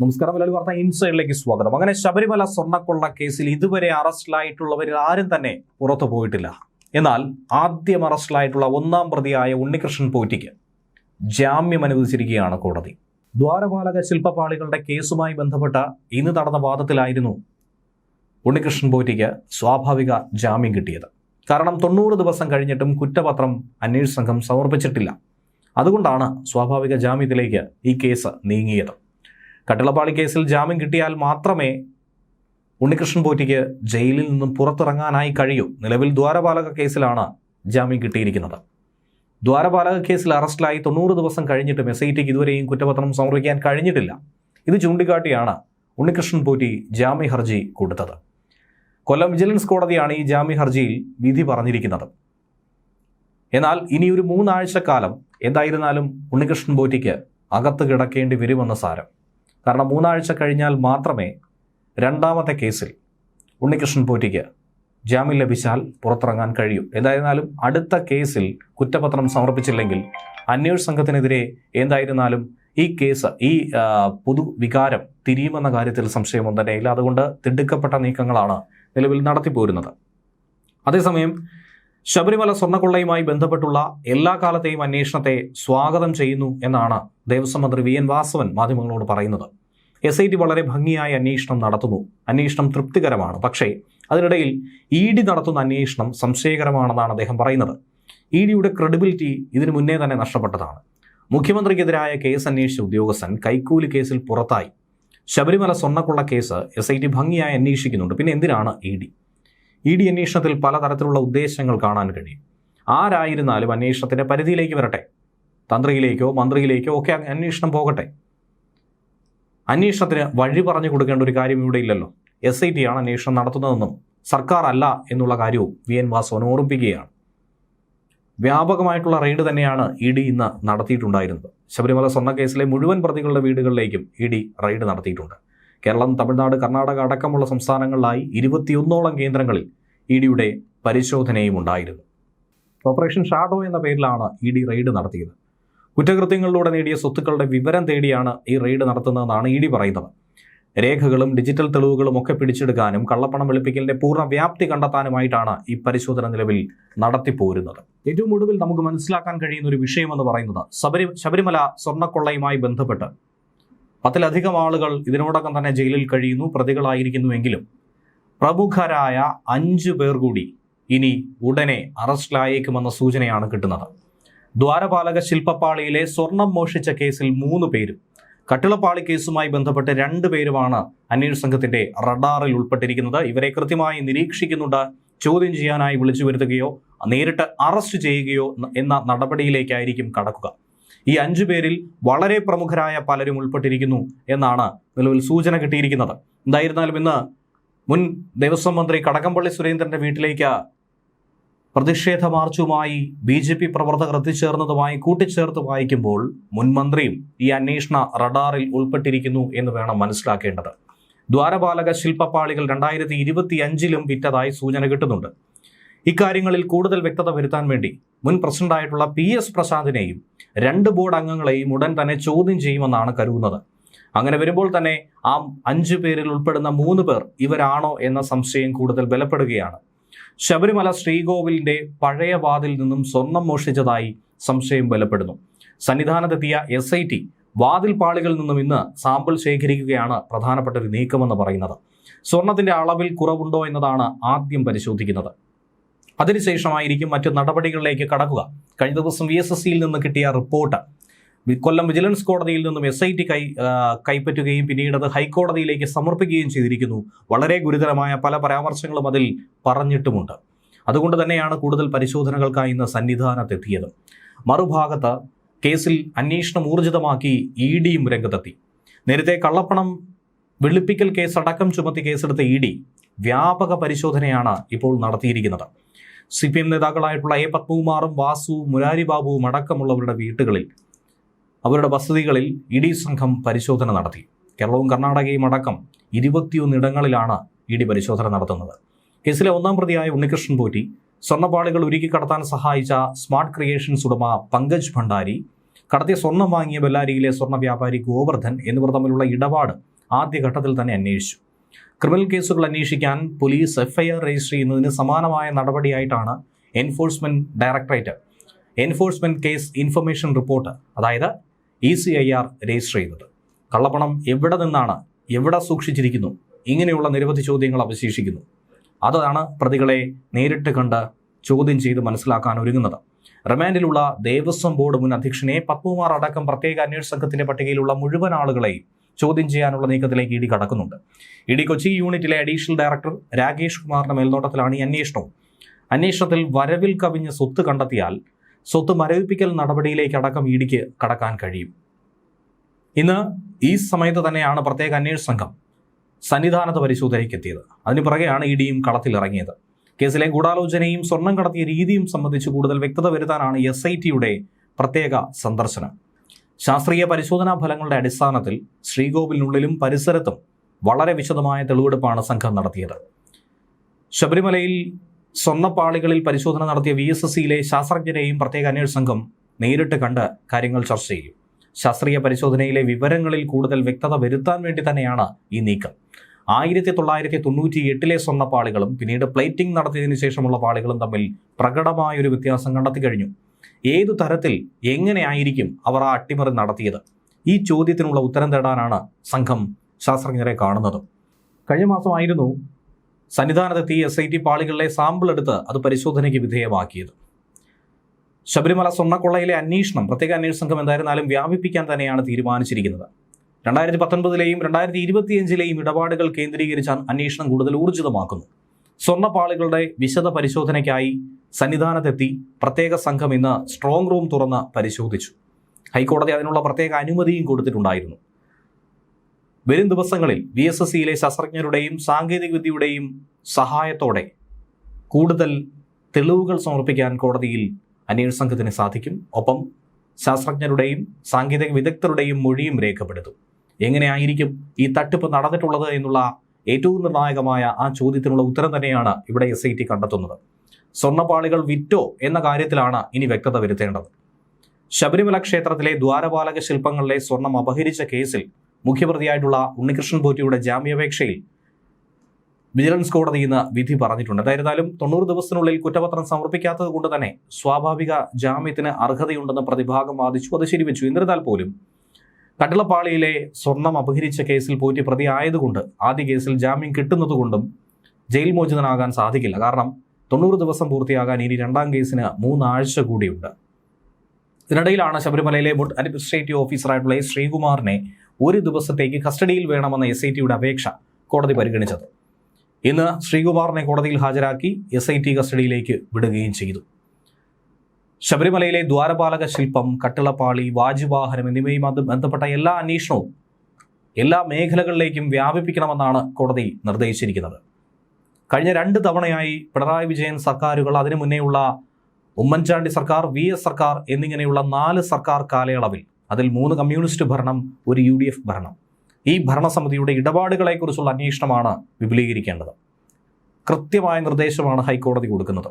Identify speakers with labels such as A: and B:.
A: നമസ്കാരം മലയാളി വാർത്ത ഇൻസൈഡിലേക്ക് സ്വാഗതം. അങ്ങനെ ശബരിമല സ്വർണക്കൊള്ള കേസിൽ ഇതുവരെ അറസ്റ്റിലായിട്ടുള്ളവരിൽ ആരും തന്നെ പുറത്തു പോയിട്ടില്ല. എന്നാൽ ആദ്യം അറസ്റ്റിലായിട്ടുള്ള ഒന്നാം പ്രതിയായ ഉണ്ണികൃഷ്ണൻ പോറ്റിക്ക് ജാമ്യം അനുവദിച്ചിരിക്കുകയാണ് കോടതി. ദ്വാരപാലക ശില്പപാളികളുടെ കേസുമായി ബന്ധപ്പെട്ട ഇന്ന് നടന്ന വാദത്തിലായിരുന്നു ഉണ്ണികൃഷ്ണൻ പോറ്റിക്ക് സ്വാഭാവിക ജാമ്യം കിട്ടിയത്. കാരണം തൊണ്ണൂറ് ദിവസം കഴിഞ്ഞിട്ടും കുറ്റപത്രം അന്വേഷണ സംഘം സമർപ്പിച്ചിട്ടില്ല. അതുകൊണ്ടാണ് സ്വാഭാവിക ജാമ്യത്തിലേക്ക് ഈ കേസ് നീങ്ങിയത്. കട്ടിളപ്പാളി കേസിൽ ജാമ്യം കിട്ടിയാൽ മാത്രമേ ഉണ്ണികൃഷ്ണൻ പോറ്റിക്ക് ജയിലിൽ നിന്നും പുറത്തിറങ്ങാനായി കഴിയൂ. നിലവിൽ ദ്വാരപാലക കേസിലാണ് ജാമ്യം കിട്ടിയിരിക്കുന്നത്. ദ്വാരപാലക കേസിൽ അറസ്റ്റിലായി തൊണ്ണൂറ് ദിവസം കഴിഞ്ഞിട്ടും എസ് ഐ ടിക്ക് ഇതുവരെയും കുറ്റപത്രം സമർപ്പിക്കാൻ കഴിഞ്ഞിട്ടില്ല. ഇത് ചൂണ്ടിക്കാട്ടിയാണ് ഉണ്ണികൃഷ്ണൻ പോറ്റി ജാമ്യ ഹർജി കൊടുത്തത്. കൊല്ലം വിജിലൻസ് കോടതിയാണ് ഈ ജാമ്യ ഹർജിയിൽ വിധി പറഞ്ഞിരിക്കുന്നത്. എന്നാൽ ഇനി ഒരു മൂന്നാഴ്ചക്കാലം എന്തായിരുന്നാലും ഉണ്ണികൃഷ്ണൻ പോറ്റിക്ക് അകത്ത് കിടക്കേണ്ടി വരുമെന്ന സാരം. കാരണം മൂന്നാഴ്ച കഴിഞ്ഞാൽ മാത്രമേ രണ്ടാമത്തെ കേസിൽ ഉണ്ണികൃഷ്ണൻ പോറ്റിക്ക് ജാമ്യം ലഭിച്ചാൽ പുറത്തിറങ്ങാൻ കഴിയൂ. എന്തായിരുന്നാലും അടുത്ത കേസിൽ കുറ്റപത്രം സമർപ്പിച്ചില്ലെങ്കിൽ അന്വേഷണ സംഘത്തിനെതിരെ എന്തായിരുന്നാലും ഈ കേസ് ഈ പുതു വികാരം തിരിയുമെന്ന കാര്യത്തിൽ സംശയമൊന്നും തന്നെയില്ല അതുകൊണ്ട് തിടുക്കപ്പെട്ട നീക്കങ്ങളാണ് നിലവിൽ നടത്തിപ്പോരുന്നത്. അതേസമയം ശബരിമല സ്വർണക്കൊള്ളയുമായി ബന്ധപ്പെട്ടുള്ള എല്ലാ കാലത്തെയും അന്വേഷണത്തെ സ്വാഗതം ചെയ്യുന്നു എന്നാണ് ദേവസ്വം മന്ത്രി വി എൻ വാസവൻ മാധ്യമങ്ങളോട് പറയുന്നത്. എസ് ഐ ടി വളരെ ഭംഗിയായി അന്വേഷണം നടത്തുന്നു. അന്വേഷണം തൃപ്തികരമാണ്. പക്ഷേ അതിനിടയിൽ ഇ ഡി നടത്തുന്ന അന്വേഷണം സംശയകരമാണെന്നാണ് അദ്ദേഹം പറയുന്നത്. ഇ ഡിയുടെ ക്രെഡിബിലിറ്റി ഇതിനു മുന്നേ തന്നെ നഷ്ടപ്പെട്ടതാണ്. മുഖ്യമന്ത്രിക്കെതിരായ കേസ് അന്വേഷിച്ച ഉദ്യോഗസ്ഥൻ കൈക്കൂലി കേസിൽ പുറത്തായി. ശബരിമല സ്വർണക്കൊള്ള കേസ് എസ് ഐ ടി ഭംഗിയായി അന്വേഷിക്കുന്നുണ്ട്. പിന്നെ എന്തിനാണ് ഇ ഡി ഇ ഡി അന്വേഷണത്തിൽ പലതരത്തിലുള്ള ഉദ്ദേശങ്ങൾ കാണാൻ കഴിയും. ആരായിരുന്നാലും അന്വേഷണത്തിന്റെ പരിധിയിലേക്ക് വരട്ടെ. തന്ത്രിയിലേക്കോ മന്ത്രിയിലേക്കോ ഒക്കെ അന്വേഷണം പോകട്ടെ. അന്വേഷണത്തിന് വഴി പറഞ്ഞു കൊടുക്കേണ്ട ഒരു കാര്യം ഇവിടെ ഇല്ലല്ലോ. എസ് ഐ ടി ആണ് അന്വേഷണം നടത്തുന്നതെന്നും സർക്കാർ അല്ല എന്നുള്ള കാര്യവും വി. എൻ. വാസവൻ ഓർമ്മിപ്പിക്കുകയാണ്. വ്യാപകമായിട്ടുള്ള റെയ്ഡ് തന്നെയാണ് ഇ ഡി ഇന്ന് നടത്തിയിട്ടുണ്ടായിരുന്നത്. ശബരിമല സ്വർണ കേസിലെ മുഴുവൻ പ്രതികളുടെ വീടുകളിലേക്കും ഇ ഡി റെയ്ഡ് നടത്തിയിട്ടുണ്ട്. കേരളം തമിഴ്നാട് കർണാടക അടക്കമുള്ള സംസ്ഥാനങ്ങളിലായി ഇരുപത്തിയൊന്നോളം കേന്ദ്രങ്ങളിൽ ഇ ഡിയുടെ പരിശോധനയും ഉണ്ടായിരുന്നു. ഓപ്പറേഷൻ ഷാഡോ എന്ന പേരിലാണ് ഇ ഡി റെയ്ഡ് നടത്തിയത്. കുറ്റകൃത്യങ്ങളിലൂടെ നേടിയ സ്വത്തുക്കളുടെ വിവരം തേടിയാണ് ഈ റെയ്ഡ് നടത്തുന്നതെന്നാണ് ഇ ഡി പറയുന്നത്. രേഖകളും ഡിജിറ്റൽ തെളിവുകളും ഒക്കെ പിടിച്ചെടുക്കാനും കള്ളപ്പണം വെളുപ്പിക്കലിന്റെ പൂർണ വ്യാപ്തി കണ്ടെത്താനുമായിട്ടാണ് ഈ പരിശോധന നിലവിൽ നടത്തിപ്പോരുന്നത്. ഏറ്റവും ഒടുവിൽ നമുക്ക് മനസ്സിലാക്കാൻ കഴിയുന്ന ഒരു വിഷയമെന്ന് പറയുന്നത് ശബരി ശബരിമല സ്വർണക്കൊള്ളയുമായി ബന്ധപ്പെട്ട് പത്തിലധികം ആളുകൾ ഇതിനോടകം തന്നെ ജയിലിൽ കഴിയുന്നു പ്രതികളായിരിക്കുന്നുവെങ്കിലും പ്രമുഖരായ അഞ്ചു പേർ കൂടി ഇനി ഉടനെ അറസ്റ്റിലായേക്കുമെന്ന സൂചനയാണ് കിട്ടുന്നത്. ദ്വാരപാലക ശില്പപ്പാളിയിലെ സ്വർണം മോഷിച്ച കേസിൽ മൂന്ന് പേരും കട്ടിളപ്പാളി കേസുമായി ബന്ധപ്പെട്ട് രണ്ട് പേരുമാണ് അന്വേഷണ സംഘത്തിന്റെ റഡാറിൽ ഉൾപ്പെട്ടിരിക്കുന്നത്. ഇവരെ കൃത്യമായി നിരീക്ഷിക്കുന്നുണ്ട്. ചോദ്യം ചെയ്യാനായി വിളിച്ചു വരുത്തുകയോ നേരിട്ട് അറസ്റ്റ് ചെയ്യുകയോ എന്ന നടപടിയിലേക്കായിരിക്കും കടക്കുക. ഈ അഞ്ചു പേരിൽ വളരെ പ്രമുഖരായ പലരും ഉൾപ്പെട്ടിരിക്കുന്നു എന്നാണ് നിലവിൽ സൂചന കിട്ടിയിരിക്കുന്നത്. എന്തായിരുന്നാലും ഇന്ന് മുൻ ദേവസ്വം മന്ത്രി കടകംപള്ളി സുരേന്ദ്രന്റെ വീട്ടിലേക്ക് പ്രതിഷേധ മാർച്ചുമായി ബി ജെ പി പ്രവർത്തകർ എത്തിച്ചേർന്നതുമായി കൂട്ടിച്ചേർത്ത് വായിക്കുമ്പോൾ മുൻമന്ത്രിയും ഈ അന്വേഷണ റഡാറിൽ ഉൾപ്പെട്ടിരിക്കുന്നു എന്ന് വേണം മനസ്സിലാക്കേണ്ടത്. ദ്വാരപാലക ശില്പപ്പാളികൾ രണ്ടായിരത്തി ഇരുപത്തി അഞ്ചിലും വിറ്റതായി സൂചന കിട്ടുന്നുണ്ട്. ഇക്കാര്യങ്ങളിൽ കൂടുതൽ വ്യക്തത വരുത്താൻ വേണ്ടി മുൻ പ്രസിഡന്റായിട്ടുള്ള പി എസ് പ്രസാദിനെയും രണ്ട് ബോർഡ് അംഗങ്ങളെയും ഉടൻ തന്നെ ചോദ്യം ചെയ്യുമെന്നാണ് കരുതുന്നത്. അങ്ങനെ വരുമ്പോൾ തന്നെ ആ അഞ്ചു പേരിൽ ഉൾപ്പെടുന്ന മൂന്ന് പേർ ഇവരാണോ എന്ന സംശയം കൂടുതൽ ബലപ്പെടുകയാണ്. ശബരിമല ശ്രീകോവിലിന്റെ പഴയ വാതിൽ നിന്നും സ്വർണം മോഷ്ടിച്ചതായി സംശയം ബലപ്പെടുന്നു. സന്നിധാനത്തെത്തിയ എസ് ഐ ടി വാതിൽ പാളികളിൽ നിന്നും ഇന്ന് സാമ്പിൾ ശേഖരിക്കുകയാണ് പ്രധാനപ്പെട്ട ഒരു നീക്കമെന്ന് പറയുന്നത്. സ്വർണത്തിന്റെ അളവിൽ കുറവുണ്ടോ എന്നതാണ് ആദ്യം പരിശോധിക്കുന്നത്. അതിനുശേഷമായിരിക്കും മറ്റു നടപടികളിലേക്ക് കടക്കുക. കഴിഞ്ഞ ദിവസം വി എസ് എസ് സിയിൽ നിന്ന് കിട്ടിയ റിപ്പോർട്ട്. കൊല്ലം വിജിലൻസ് കോടതിയിൽ നിന്നും എസ് ഐ ടി കൈ കൈപ്പറ്റുകയും പിന്നീട് അത് ഹൈക്കോടതിയിലേക്ക് സമർപ്പിക്കുകയും ചെയ്തിരിക്കുന്നു. വളരെ ഗുരുതരമായ പല പരാമർശങ്ങളും അതിൽ പറഞ്ഞിട്ടുമുണ്ട്. അതുകൊണ്ട് തന്നെയാണ് കൂടുതൽ പരിശോധനകൾക്കായി ഇന്ന് സന്നിധാനത്തെത്തിയത്. മറുഭാഗത്ത് കേസിൽ അന്വേഷണം ഊർജിതമാക്കി ഇ ഡിയും രംഗത്തെത്തി. നേരത്തെ കള്ളപ്പണം വെളുപ്പിക്കൽ കേസ് അടക്കം ചുമത്തി കേസെടുത്ത ഇ ഡി വ്യാപക പരിശോധനയാണ് ഇപ്പോൾ നടത്തിയിരിക്കുന്നത്. സി പി എം നേതാക്കളായിട്ടുള്ള എ പത്മകുമാറും വാസു മുരാരി ബാബുവും അടക്കമുള്ളവരുടെ വീട്ടുകളിൽ അവരുടെ വസതികളിൽ ഇഡി സംഘം പരിശോധന നടത്തി. കേരളവും കർണാടകയും അടക്കം ഇരുപത്തിയൊന്നിടങ്ങളിലാണ് ഇ ഡി പരിശോധന നടത്തുന്നത്. കേസിലെ ഒന്നാം പ്രതിയായ ഉണ്ണികൃഷ്ണൻ പോറ്റി സ്വർണപ്പാളികൾ ഒരുക്കി കടത്താൻ സഹായിച്ച സ്മാർട്ട് ക്രിയേഷൻസ് ഉടമ പങ്കജ് ഭണ്ഡാരി കടത്തിയ സ്വർണം വാങ്ങിയ ബെല്ലാരിയിലെ സ്വർണ വ്യാപാരി ഗോവർദ്ധൻ എന്നിവർ തമ്മിലുള്ള ഇടപാട് ആദ്യഘട്ടത്തിൽ തന്നെ അന്വേഷിച്ചു. ക്രിമിനൽ കേസുകൾ അന്വേഷിക്കാൻ പോലീസ് എഫ്ഐആർ രജിസ്റ്റർ ചെയ്യുന്നതിന് സമാനമായ നടപടിയായിട്ടാണ് enforcement directorate enforcement case information report അതായത് E C I R register ചെയ്തത്. കള്ളപ്പണം എവിടെ നിന്നാണ് എവിടെ സൂക്ഷിച്ചിരിക്കുന്നു ഇങ്ങനെയുള്ള നിരവധി ചോദ്യങ്ങൾ അവശേഷിക്കുന്നു. അതാണ് പ്രതികളെ നേരിട്ട് കണ്ട് ചോദ്യം ചെയ്ത് മനസ്സിലാക്കാൻ ഒരുങ്ങുന്നത്. റിമാൻഡിലുള്ള ദേവസ്വം ബോർഡ് മുൻ അധ്യക്ഷനെ പത്മകുമാർ അടക്കം പ്രത്യേക അന്വേഷണ സംഘത്തിന്റെ പട്ടികയിലുള്ള മുഴുവൻ ആളുകളെയും ചോദ്യം ചെയ്യാനുള്ള നീക്കത്തിലേക്ക് ഇ ഡി കടക്കുന്നുണ്ട്. ഇ ഡി കൊച്ചി യൂണിറ്റിലെ അഡീഷണൽ ഡയറക്ടർ രാകേഷ് കുമാറിന്റെ മേൽനോട്ടത്തിലാണ് ഈ അന്വേഷണവും അന്വേഷണത്തിൽ വരവിൽ കവിഞ്ഞ സ്വത്ത് കണ്ടെത്തിയാൽ സ്വത്ത് മരവിപ്പിക്കൽ നടപടിയിലേക്ക് അടക്കം ഇ ഡിക്ക് കടക്കാൻ കഴിയും. ഇന്ന് ഈ സമയത്ത് തന്നെയാണ് പ്രത്യേക അന്വേഷണ സംഘം സന്നിധാനത്ത് പരിശോധനയ്ക്ക് എത്തിയത്. അതിന് പിറകെയാണ് ഇ ഡിയും കളത്തിലിറങ്ങിയത് കേസിലെ ഗൂഢാലോചനയും സ്വർണം കടത്തിയ രീതിയും സംബന്ധിച്ച് കൂടുതൽ വ്യക്തത വരുത്താനാണ് എസ് ഐ ടിയുടെ പ്രത്യേക സന്ദർശനം. ശാസ്ത്രീയ പരിശോധനാ ഫലങ്ങളുടെ അടിസ്ഥാനത്തിൽ ശ്രീകോവിലിനുള്ളിലും പരിസരത്തും വളരെ വിശദമായ തെളിവെടുപ്പാണ് സംഘം നടത്തിയത്. ശബരിമലയിൽ സ്വർണപ്പാളികളിൽ പരിശോധന നടത്തിയ വി എസ് എസ് സിയിലെ ശാസ്ത്രജ്ഞരെയും പ്രത്യേക അന്വേഷണ സംഘം നേരിട്ട് കണ്ട് കാര്യങ്ങൾ ചർച്ച ചെയ്യും. ശാസ്ത്രീയ പരിശോധനയിലെ വിവരങ്ങളിൽ കൂടുതൽ വ്യക്തത വരുത്താൻ വേണ്ടി തന്നെയാണ് ഈ നീക്കം. ആയിരത്തി തൊള്ളായിരത്തി തൊണ്ണൂറ്റി എട്ടിലെ സ്വർണപ്പാളികളും പിന്നീട് പ്ലേറ്റിംഗ് നടത്തിയതിനു ശേഷമുള്ള പാളികളും തമ്മിൽ പ്രകടമായൊരു വ്യത്യാസം കണ്ടെത്തി കഴിഞ്ഞു. ഏതു തരത്തിൽ എങ്ങനെയായിരിക്കും അവർ ആ അട്ടിമറി നടത്തിയത്? ഈ ചോദ്യത്തിനുള്ള ഉത്തരം തേടാനാണ് സംഘം ശാസ്ത്രജ്ഞരെ കാണുന്നത്. കഴിഞ്ഞ മാസമായിരുന്നു സന്നിധാനത്തെത്തി എസ് ഐ ടി പാളികളിലെ സാമ്പിൾ എടുത്ത് അത് പരിശോധനയ്ക്ക് വിധേയമാക്കിയത്. ശബരിമല സ്വർണക്കൊള്ളയിലെ അന്വേഷണം പ്രത്യേക അന്വേഷണ സംഘം എന്തായിരുന്നാലും വ്യാപിപ്പിക്കാൻ തന്നെയാണ് തീരുമാനിച്ചിരിക്കുന്നത്. രണ്ടായിരത്തി പത്തൊൻപതിലെയും രണ്ടായിരത്തി ഇരുപത്തിയഞ്ചിലെയും ഇടപാടുകൾ കേന്ദ്രീകരിച്ച് അന്വേഷണം കൂടുതൽ ഊർജിതമാക്കുന്നു. സ്വർണപ്പാളികളുടെ വിശദ പരിശോധനയ്ക്കായി സന്നിധാനത്തെത്തി പ്രത്യേക സംഘം ഇന്ന് സ്ട്രോങ് റൂം തുറന്ന് പരിശോധിച്ചു. ഹൈക്കോടതി അതിനുള്ള പ്രത്യേക അനുമതിയും കൊടുത്തിട്ടുണ്ടായിരുന്നു. വരും ദിവസങ്ങളിൽ വി എസ് എസ് സിയിലെ ശാസ്ത്രജ്ഞരുടെയും സാങ്കേതികവിദ്യയുടെയും സഹായത്തോടെ കൂടുതൽ തെളിവുകൾ സമർപ്പിക്കാൻ കോടതിയിൽ അന്വേഷണ സംഘത്തിന് സാധിക്കും. ഒപ്പം ശാസ്ത്രജ്ഞരുടെയും സാങ്കേതിക വിദഗ്ധരുടെയും മൊഴിയും രേഖപ്പെടുത്തും. എങ്ങനെയായിരിക്കും ഈ തട്ടിപ്പ് നടന്നിട്ടുള്ളത് എന്നുള്ള ഏറ്റവും നിർണായകമായ ആ ചോദ്യത്തിനുള്ള ഉത്തരം തന്നെയാണ് ഇവിടെ എസ് ഐ ടി കണ്ടെത്തുന്നത്. സ്വർണപ്പാളികൾ വിറ്റോ എന്ന കാര്യത്തിലാണ് ഇനി വ്യക്തത വരുത്തേണ്ടത്. ശബരിമല ക്ഷേത്രത്തിലെ ദ്വാരപാലക ശില്പങ്ങളിലെ സ്വർണം അപഹരിച്ച കേസിൽ മുഖ്യപ്രതിയായിട്ടുള്ള ഉണ്ണികൃഷ്ണൻ പോറ്റിയുടെ ജാമ്യാപേക്ഷയിൽ വിജിലൻസ് കോടതി ഇന്ന് വിധി പറഞ്ഞിട്ടുണ്ട്. എന്തായിരുന്നാലും തൊണ്ണൂറ് ദിവസത്തിനുള്ളിൽ കുറ്റപത്രം സമർപ്പിക്കാത്തത് കൊണ്ട് തന്നെ സ്വാഭാവിക ജാമ്യത്തിന് അർഹതയുണ്ടെന്ന് പ്രതിഭാഗം വാദിച്ചു. അത് ശരിവെച്ചു. എന്നിരുന്നാൽ പോലും കട്ടിളപ്പാളിയിലെ സ്വർണം അപഹരിച്ച കേസിൽ പോറ്റി പ്രതി ആയതുകൊണ്ട് ആദ്യ കേസിൽ ജാമ്യം കിട്ടുന്നതുകൊണ്ടും ജയിൽ മോചിതനാകാൻ സാധിക്കില്ല. കാരണം തൊണ്ണൂറ് ദിവസം പൂർത്തിയാകാൻ ഇനി രണ്ടാം കേസിന് മൂന്നാഴ്ച കൂടിയുണ്ട്. ഇതിനിടയിലാണ് ശബരിമലയിലെ മുൻ അഡ്മിനിസ്ട്രേറ്റീവ് ഓഫീസറായിട്ടുള്ള ശ്രീകുമാറിനെ ഒരു ദിവസത്തേക്ക് കസ്റ്റഡിയിൽ വേണമെന്ന എസ് അപേക്ഷ കോടതി പരിഗണിച്ചത്. ഇന്ന് ശ്രീകുമാറിനെ കോടതിയിൽ ഹാജരാക്കി എസ് കസ്റ്റഡിയിലേക്ക് വിടുകയും ചെയ്തു. ശബരിമലയിലെ ദ്വാരപാലക ശില്പം കട്ടിളപ്പാളി വാജുവാഹനം എന്നിവയുമായി ബന്ധപ്പെട്ട എല്ലാ അന്വേഷണവും എല്ലാ മേഖലകളിലേക്കും വ്യാപിപ്പിക്കണമെന്നാണ് കോടതി നിർദ്ദേശിച്ചിരിക്കുന്നത്. കഴിഞ്ഞ രണ്ട് തവണയായി പിണറായി വിജയൻ സർക്കാരുകൾ അതിനു മുന്നേയുള്ള ഉമ്മൻചാണ്ടി സർക്കാർ വി എസ് സർക്കാർ എന്നിങ്ങനെയുള്ള നാല് സർക്കാർ കാലയളവിൽ അതിൽ മൂന്ന് കമ്മ്യൂണിസ്റ്റ് ഭരണം ഒരു യു ഡി എഫ് ഭരണം. ഈ ഭരണസമിതിയുടെ ഇടപാടുകളെക്കുറിച്ചുള്ള അന്വേഷണമാണ് വിപുലീകരിക്കേണ്ടത്. കൃത്യമായ നിർദ്ദേശമാണ് ഹൈക്കോടതി കൊടുക്കുന്നത്.